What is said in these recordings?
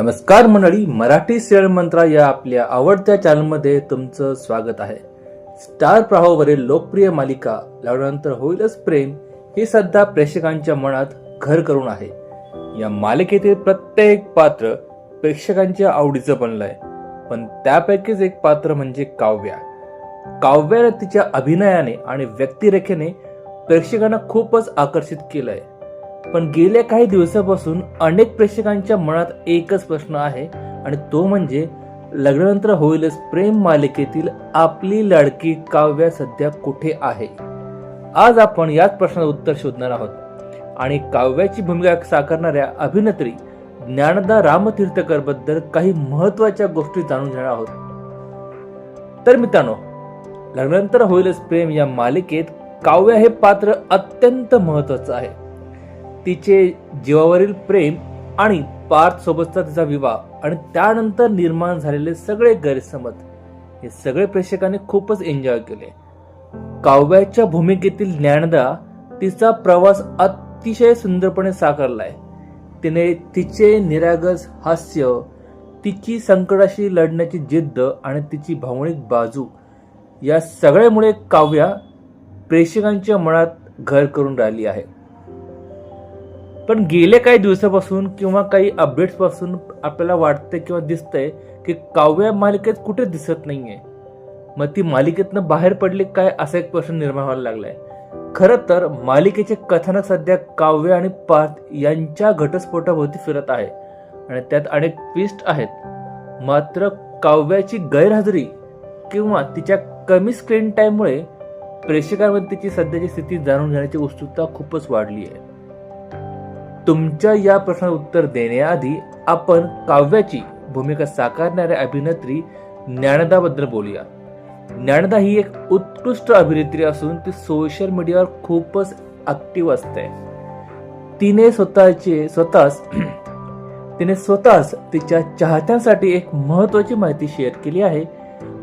नमस्कार मंडळी मराठी सिरियल मंत्रा या आपल्या आवडत्या चॅनलमध्ये तुमचं स्वागत आहे. स्टार प्रवाहावरील लोकप्रिय मालिका लावल्यानंतर होईलच प्रेम ही सध्या प्रेक्षकांच्या मनात घर करून आहे. या मालिकेतील प्रत्येक पात्र प्रेक्षकांच्या आवडीचं बनलंय. पण त्यापैकीच एक पात्र म्हणजे काव्या. काव्याला तिच्या अभिनयाने आणि व्यक्तिरेखेने प्रेक्षकांना खूपच आकर्षित केलंय. पण गेल्या काही दिवसापासून अनेक प्रेक्षकांच्या मनात एकच प्रश्न आहे आणि तो म्हणजे लग्नानंतर होईलच प्रेम मालिकेतील आपली लाडकी काव्या सध्या कुठे आहे? आज आपण याच प्रश्नाचं उत्तर शोधणार आहोत. आणि काव्याची भूमिका साकारणाऱ्या अभिनेत्री ज्ञानदा रामतीर्थकरबद्दल काही महत्त्वाच्या गोष्टी जाणून घेणार आहोत. तर मित्रांनो लग्नानंतर होईलच प्रेम या मालिकेत काव्य हे पात्र अत्यंत महत्वाचं आहे. तिचे जीवावरील प्रेम आणि पार्थ सोबतचा तिचा विवाह आणि त्यानंतर निर्माण झालेले सगळे गैरसमज हे सगळे प्रेक्षकांनी खूपच एन्जॉय केले. काव्याच्या भूमिकेतील ज्ञानदा तिचा प्रवास अतिशय सुंदरपणे साकारलाय. तिने तिचे निरागस हास्य तिची संकटाशी लढण्याची जिद्द आणि तिची भावनिक बाजू या सगळ्यामुळे काव्या प्रेक्षकांच्या मनात घर करून राहिली आहे. पण गेले काही दिवसापासून किंवा काही अपडेट्सपासून आपल्याला वाटतंय किंवा दिसतंय की काव्या मालिकेत कुठे दिसत नाहीये. मग ती मालिकेतनं बाहेर पडली काय असा एक प्रश्न निर्माण व्हायला लागलाय. खरं तर मालिकेचे कथानक सध्या काव्य आणि पार्थ यांच्या घटस्फोटाभोवती फिरत आहे आणि त्यात अनेक ट्विस्ट आहेत. मात्र काव्याची गैरहजेरी किंवा तिच्या कमी स्क्रीन टाईममुळे प्रेक्षकांमध्ये तिची सध्याची स्थिती जाणून घेण्याची उत्सुकता खूपच वाढली आहे. तुमच्या या प्रश्नाला उत्तर देण्याआधी आपण काव्याची भूमिका साकारणाऱ्या अभिनेत्री ज्ञानदाबद्दल बोलूया. ज्ञानदा ही एक उत्कृष्ट अभिनेत्री असून ती सोशल मीडियावर खूपच ॲक्टिव्ह असते. तिने स्वतःचे स्वतःच तिने स्वतःच तिच्या चाहत्यांसाठी एक महत्वाची माहिती शेअर केली आहे.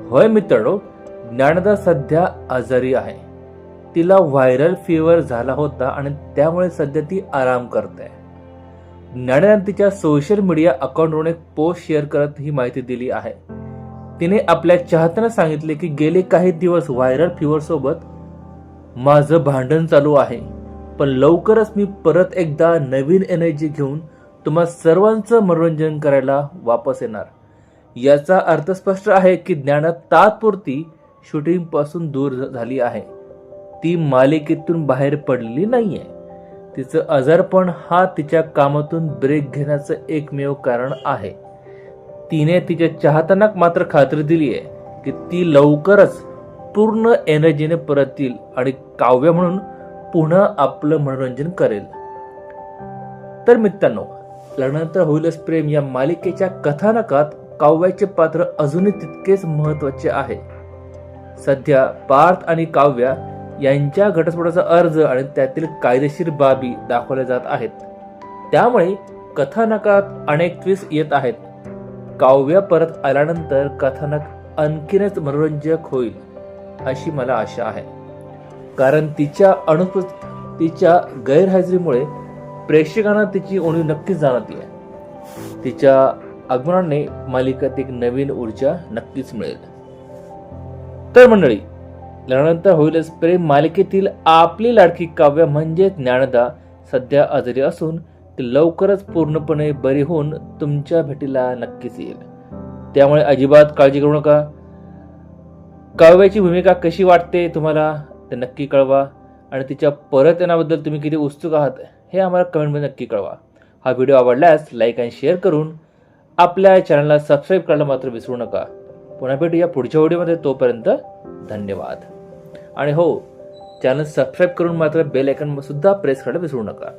होय मित्रांनो ज्ञानदा सध्या आजारी आहे. तिला व्हायरल फीवर झाला होता आणि त्यामुळे सध्या ती आराम करते. नाण्यानं तिच्या सोशल मीडिया अकाउंटवरून एक पोस्ट शेअर करत ही माहिती दिली आहे. तिने आपल्या चाहत्यांना सांगितले की गेले काही दिवस व्हायरल फिवर सोबत माझं भांडण चालू आहे. पण लवकरच मी परत एकदा नवीन एनर्जी घेऊन तुम्हा सर्वांचं मनोरंजन करायला वापस येणार. याचा अर्थ स्पष्ट आहे की ज्ञाना तात्पुरती शूटिंगपासून दूर झाली आहे. ती मालिकेतून बाहेर पडलेली नाहीये. तिचं आजारपण हा तिच्या कामातून ब्रेक घेण्याचं एकमेव कारण आहे. तिने तिच्या चाहत्यांना मात्र खात्री दिली आहे की ती लवकरच पूर्ण एनर्जीने परत येईल आणि काव्य म्हणून पुन्हा आपलं मनोरंजन करेल. तर मित्रांनो लग्नानंतर होईलच प्रेम या मालिकेच्या कथानकात काव्याचे पात्र अजूनही तितकेच महत्त्वाचे आहे. सध्या पार्थ आणि काव्या यांच्या घटस्फोटाचा अर्ज आणि त्यातील कायदेशीर बाबी दाखवल्या जात आहेत. त्यामुळे कथानकात अनेक ट्विस्ट येत आहेत. काव्य परत आल्यानंतर कथानक आणखीनच मनोरंजक होईल अशी मला आशा आहे. कारण तिच्या अनुपस्थितीच्या गैरहजेरीमुळे प्रेक्षकांना तिची उणीव नक्कीच जाणवते तिच्या आगमनाने मालिकेत एक नवीन ऊर्जा नक्कीच मिळेल. तर मंडळी लग्नानंतर होईलच प्रेम मालिकेतील आपली लाडकी काव्य म्हणजे ज्ञानदा. सध्या आजारी असून ती लवकरच पूर्णपणे बरी होऊन तुमच्या भेटीला नक्कीच येईल. त्यामुळे अजिबात काळजी करू नका. काव्याची भूमिका कशी वाटते तुम्हाला ते नक्की कळवा. आणि तिच्या परत येण्याबद्दल तुम्ही किती उत्सुक आहात हे आम्हाला कमेंटमध्ये नक्की कळवा. हा व्हिडिओ आवडल्यास लाईक आणि शेअर करून आपल्या चॅनलला सबस्क्राईब करायला मात्र विसरू नका. पुन्हा भेटूया पुढच्या व्हिडिओमध्ये. तोपर्यंत धन्यवाद. आणि हो चॅनल सबस्क्राईब करून मात्र बेल आयकनसुद्धा प्रेस करायला विसरू नका.